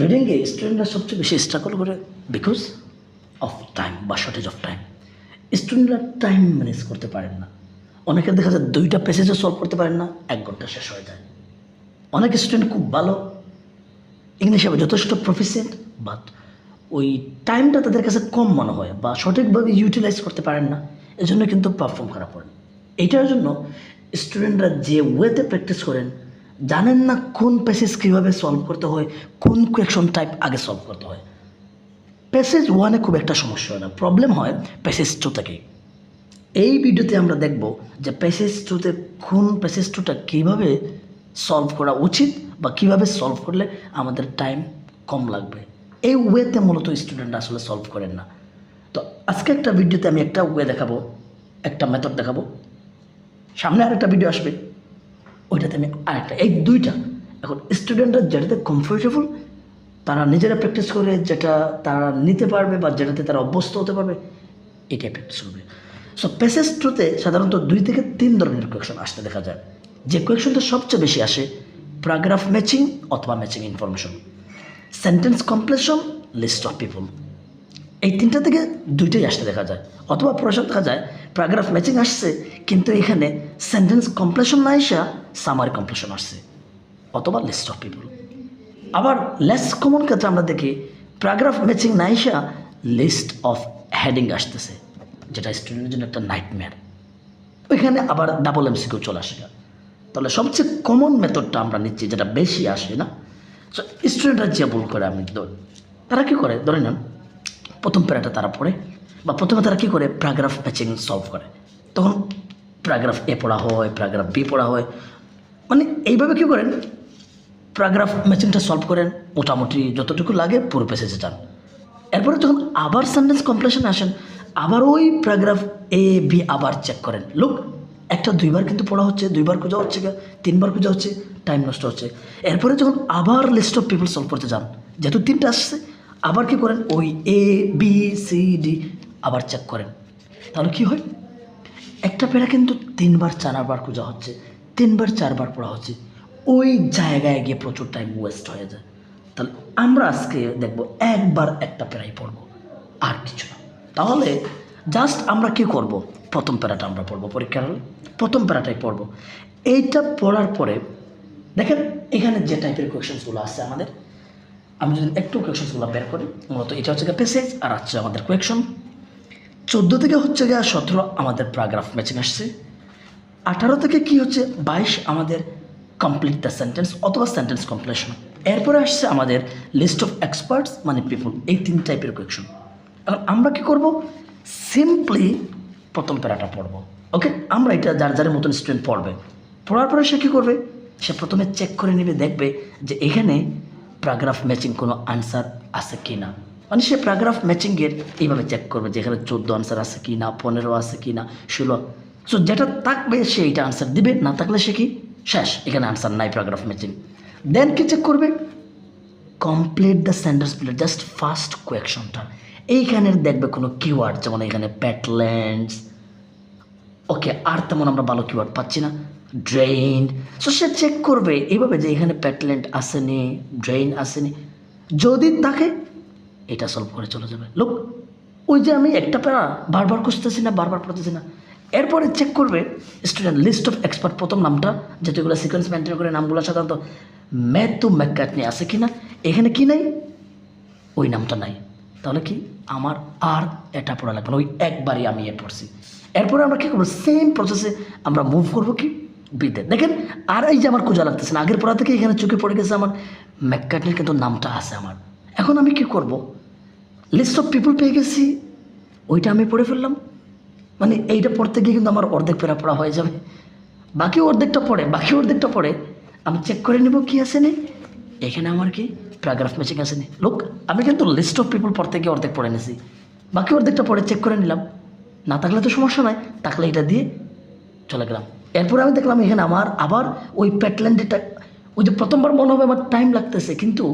রিডিংয়ে স্টুডেন্টরা সবচেয়ে বেশি স্ট্রাগল করে বিকজ অফ টাইম বা শর্টেজ অফ টাইম স্টুডেন্টরা টাইম ম্যানেজ করতে পারেন না। অনেকে দেখা যায় দুইটা প্যাসেজও সলভ করতে পারেন না, এক ঘণ্টা শেষ হয়ে যায়। অনেক স্টুডেন্ট খুব ভালো ইংলিশে যথেষ্ট প্রফিসিয়েন্ট বাট ওই টাইমটা তাদের কাছে কম মনে হয় বা সঠিকভাবে ইউটিলাইজ করতে পারেন না, এজন্য কিন্তু পারফর্ম খারাপ করেন এইটার জন্য স্টুডেন্টরা যে ওয়েতে প্র্যাকটিস করেন জানেন না কোন প্যাসেজ কীভাবে সলভ করতে হয়? কোন কোয়েকশন টাইপ আগে সলভ করতে হয়? প্যাসেজ ওয়ানে খুব একটা সমস্যা হয় না। প্রবলেম হয় প্যাসেজ টু থেকে এই ভিডিওতে আমরা দেখব যে প্যাসেজ টুতে কোন প্যাসেজ টুটা কীভাবে সলভ করা উচিত বা কীভাবে সলভ করলে আমাদের টাইম কম লাগবে। এই ওয়েতে মূলত স্টুডেন্টরা আসলে সলভ করেন না। তো আজকে একটা ভিডিওতে আমি একটা ওয়ে দেখাবো, একটা মেথড দেখাবো। সামনে আরেকটা ভিডিও আসবে। ওইটাতে আমি আরেকটা, এই দুইটা। এখন স্টুডেন্টরা যেটাতে কমফোর্টেবল তারা নিজেরা প্র্যাকটিস করে যেটা তারা নিতে পারবে বা যেটাতে তারা অভ্যস্ত হতে পারবে, এটাই প্র্যাকটিস করবে। সো প্যাসেজ ট্রুতে সাধারণত দুই থেকে তিন ধরনের কোয়েকশন আসতে দেখা যায়। যে কোয়েকশনটা সবচেয়ে বেশি আসে প্যারাগ্রাফ ম্যাচিং অথবা matching information sentence completion list of people এই তিনটা থেকে দুইটাই আসতে দেখা যায়। অথবা প্রশ্ন দেখা যায় প্যারাগ্রাফ ম্যাচিং আসছে, কিন্তু এখানে সেন্টেন্স কমপ্লিশন না এসা সামারি কমপ্লিশন আসছে, অথবা লিস্ট অফ পিপল আবার লেস কমন ক্ষেত্রে আমরা দেখি প্যারাগ্রাফ ম্যাচিং না এসা লিস্ট অফ হেডিং আসতেছে, যেটা স্টুডেন্টের জন্য একটা নাইটমেয়ার ওইখানে আবার ডাবল এমসিকিউ চলে আসে তাহলে সবচেয়ে কমন মেথডটা আমরা নিচ্ছি, যেটা বেশি আসে না। সো স্টুডেন্টরা যে ভুল করে, আমি তারা কী করে? ধরে নেন, প্রথম প্যারাটা তারা পড়ে, বা প্রথমে তারা কী করে? প্যারাগ্রাফ ম্যাচিং সলভ করে। তখন প্যারাগ্রাফ এ পড়া হয় প্যারাগ্রাফ বি পড়া হয় মানে এইভাবে কী করেন? প্যারাগ্রাফ ম্যাচিংটা সলভ করেন, মোটামুটি যতটুকু লাগে পুরো পেসেজে যান। এরপরে যখন আবার সেন্টেন্স কমপ্লিশনে আসেন, আবার ওই প্যারাগ্রাফ এ বি আবার চেক করেন। লোক একটা দুইবার কিন্তু পড়া হচ্ছে, দুইবার খোঁজা হচ্ছে তিনবার খোঁজা হচ্ছে টাইম নষ্ট হচ্ছে। এরপরে যখন আবার লিস্ট অফ পিপল সলভ করতে যান, যেহেতু তিনটা আসছে, আবার কি করেন? ওই এ বি সি ডি আবার চেক করেন। তাহলে কি হয়? একটা প্যারা কিন্তু তিনবার, চারবার খোঁজা হচ্ছে। তিনবার, চারবার পড়া হচ্ছে। ওই জায়গায় গিয়ে প্রচুর টাইম ওয়েস্ট হয়ে যায়। তাহলে আমরা আজকে দেখব, একবার একটা প্যারাই পড়ব, আর কিছু না। তাহলে জাস্ট আমরা কি করব? প্রথম প্যারাটা আমরা পড়ব পরীক্ষার হলে। প্রথম প্যারাটাই পড়ব। এইটা পড়ার পরে, দেখেন এখানে যে টাইপের কোয়েশনসগুলো আছে আমাদের, আমি যদি একটু কোয়েশনসগুলো বের করি, মূলত এটা হচ্ছে গিয়ে পেসেজ আর হচ্ছে আমাদের কোয়েকশন চোদ্দ থেকে হচ্ছে গিয়ে সতেরো আমাদের প্যারাগ্রাফ ম্যাচিং আসছে। আঠারো থেকে কি হচ্ছে? বাইশ আমাদের কমপ্লিট দ্য সেন্টেন্স অথবা সেন্টেন্স কমপ্লিশন এরপরে আসছে আমাদের লিস্ট অফ এক্সপার্টস মানে পিপল এই তিন টাইপের কোয়েকশন এখন আমরা কি করব? সিম্পলি প্রথম প্যারাটা পড়ব। ওকে আমরা এটা যার যার মতন স্টুডেন্ট পড়বে। পড়ার পরে সে কী করবে? সে প্রথমে চেক করে নেবে, দেখবে যে এখানে প্যারাগ্রাফ ম্যাচিং কোনো আনসার আছে কি না মানে সে প্যারাগ্রাফ ম্যাচিংয়ের এইভাবে চেক করবে যে এখানে চোদ্দ আনসার আছে কি না পনেরো আছে কি না ষোলো সো যেটা থাকবে সে এইটা আনসার দিবে, না থাকলে সে কি? শেষ, এখানে আনসার নাই প্যারাগ্রাফ ম্যাচিং দেন কি চেক করবে? Complete the sentence plate just first কোয়েকশনটা এইখানের দেখবে কোনো কিওয়ার্ড যেমন এখানে প্যাটল্যান্ডস ওকে আর তেমন আমরা ভালো কিওয়ার্ড পাচ্ছি না ড্রেইন সো সে চেক করবে, এইভাবে যে এখানে প্যাটল্যান্ড আসেনি ড্রেইন আসেনি, যদি থাকে, এটা সলভ করে চলে যাবে। লোক ওই যে আমি একটা প্যারা বারবার খুঁজতেছি না, বারবার পড়তেছি না। এরপরে চেক করবে স্টুডেন্ট লিস্ট অফ এক্সপার্ট প্রথম নামটা যেগুলো সিকোয়েন্স মেনটেন করে নামগুলো সাধারণত ম্যাথু ম্যাকাটনি আছে কি না এখানে কি নাই? ওই নামটা নাই। তাহলে কি? আমার আর এটা পড়া লাগবে না, ওই একবারই আমি এ পড়ছি। এরপরে আমরা কী করব? সেম প্রসেসে আমরা মুভ করব কি? বিতে দেখেন, আর এই যে আমার খোঁজা লাগতেছে না, আগের পড়া থেকে এখানে চোখে পড়ে গেছে আমার ম্যাকাটনির কিন্তু নামটা আছে আমার। এখন আমি কি করব? লিস্ট অফ পিপল পেয়ে গেছি, ওইটা আমি পড়ে ফেললাম। মানে এইটা পড়তে গিয়ে কিন্তু আমার অর্ধেক পেরা পড়া হয়ে যাবে। বাকি অর্ধেকটা পড়ে, বাকি অর্ধেকটা পড়ে, আমি চেক করে নেব কি আছে নি। এখানে আমার কি? প্যারাগ্রাফ ম্যাচিং আছে নি। লোক আমি কিন্তু লিস্ট অফ পিপল পড়তে গিয়ে অর্ধেক পড়ে নিয়েছি বাকি অর্ধেকটা পড়ে চেক করে নিলাম। না থাকলে তো সমস্যা নাই, থাকলে এটা দিয়ে চলে গেলাম। এরপরে আমি দেখলাম এখানে আমার আবার ওই প্যাটল্যান্ডেটা ওই যে প্রথমবার মনে হবে আমার টাইম লাগতেছে, কিন্তু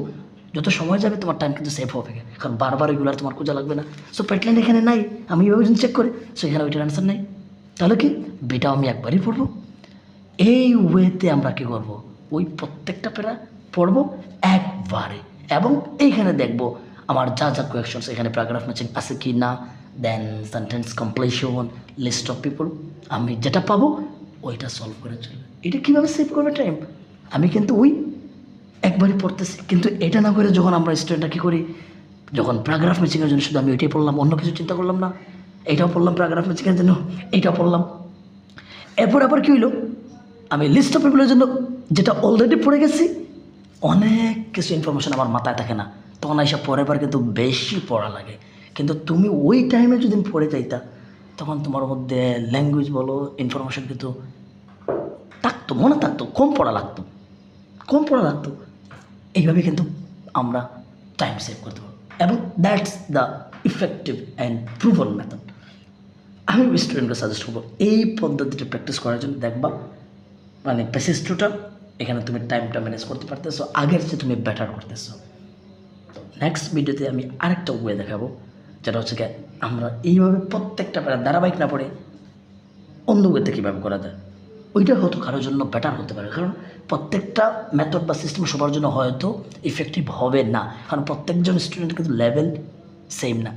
যত সময় যাবে, তোমার টাইম কিন্তু সেভ হবে। কারণ বারবার ওইগুলো তোমার খোঁজা লাগবে না। সো প্যাটল্যান্ড এখানে নাই, আমি যদি চেক করি সো এখানে ওইটার অ্যান্সার নেই। তাহলে কি? বেটাও আমি একবারই পড়ব। এই ওয়েতে আমরা কী করব? ওই প্রত্যেকটা প্যারা পড়ব একবারে। এবং এইখানে দেখব আমার যা যা কোয়েকশনস এখানে প্যারাগ্রাফ ম্যাচিং আছে কি না then sentence completion list of people আমি যেটা পাবো, ওইটা সলভ করে চলবে। এটা কীভাবে সেভ করবে টাইম আমি কিন্তু ওই একবারই পড়তেছি। কিন্তু এটা না করে যখন আমরা স্টুডেন্টরা কী করি, যখন প্যারাগ্রাফ ম্যাচিংয়ের জন্য শুধু আমি ওইটাই পড়লাম, অন্য কিছু চিন্তা করলাম না। এইটাও পড়লাম প্যারাগ্রাফ ম্যাচিংয়ের জন্য এইটাও পড়লাম। এরপর আবার কী হইল? আমি লিস্ট অফ পিপলের জন্য যেটা অলরেডি পড়ে গেছি, অনেক কিছু ইনফরমেশন আমার মাথায় থাকে না। তখন এসে পরের বার কিন্তু বেশি পড়া লাগে। কিন্তু তুমি ওই টাইমে যদি পড়ে যাইতা, তখন তোমার মধ্যে ল্যাঙ্গুয়েজ বলো ইনফরমেশন কিন্তু থাকতো, মনে থাকতো, কম পড়া লাগতো। কম পড়া লাগতো। এইভাবে কিন্তু আমরা টাইম সেভ করতে পারব এবং that's the effective and proven method আমি স্টুডেন্টকে সাজেস্ট করব, এই পদ্ধতিটা প্র্যাকটিস করার জন্য দেখবা মানে প্যাসেজ এখানে তুমি টাইমটা ম্যানেজ করতে পারতেছো, আগের চেয়ে তুমি বেটার করতেছো। তো নেক্সট ভিডিওতে আমি আরেকটা ওয়ে দেখাবো, যেটা হচ্ছে কি আমরা এইভাবে প্রত্যেকটা প্যারা ধারাবাহিক না পড়ে অন্য ওয়েতে কীভাবে করা যায়। ওইটা হয়তো কারোর জন্য বেটার হতে পারে, কারণ প্রত্যেকটা মেথড বা সিস্টেম সবার জন্য হয়তো ইফেক্টিভ হবে না। কারণ প্রত্যেকজন স্টুডেন্ট কিন্তু লেভেল সেম না।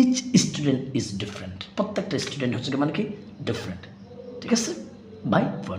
ইচ স্টুডেন্ট ইজ ডিফারেন্ট প্রত্যেকটা স্টুডেন্ট হচ্ছে মানে কি ডিফারেন্ট ঠিক আছে? By for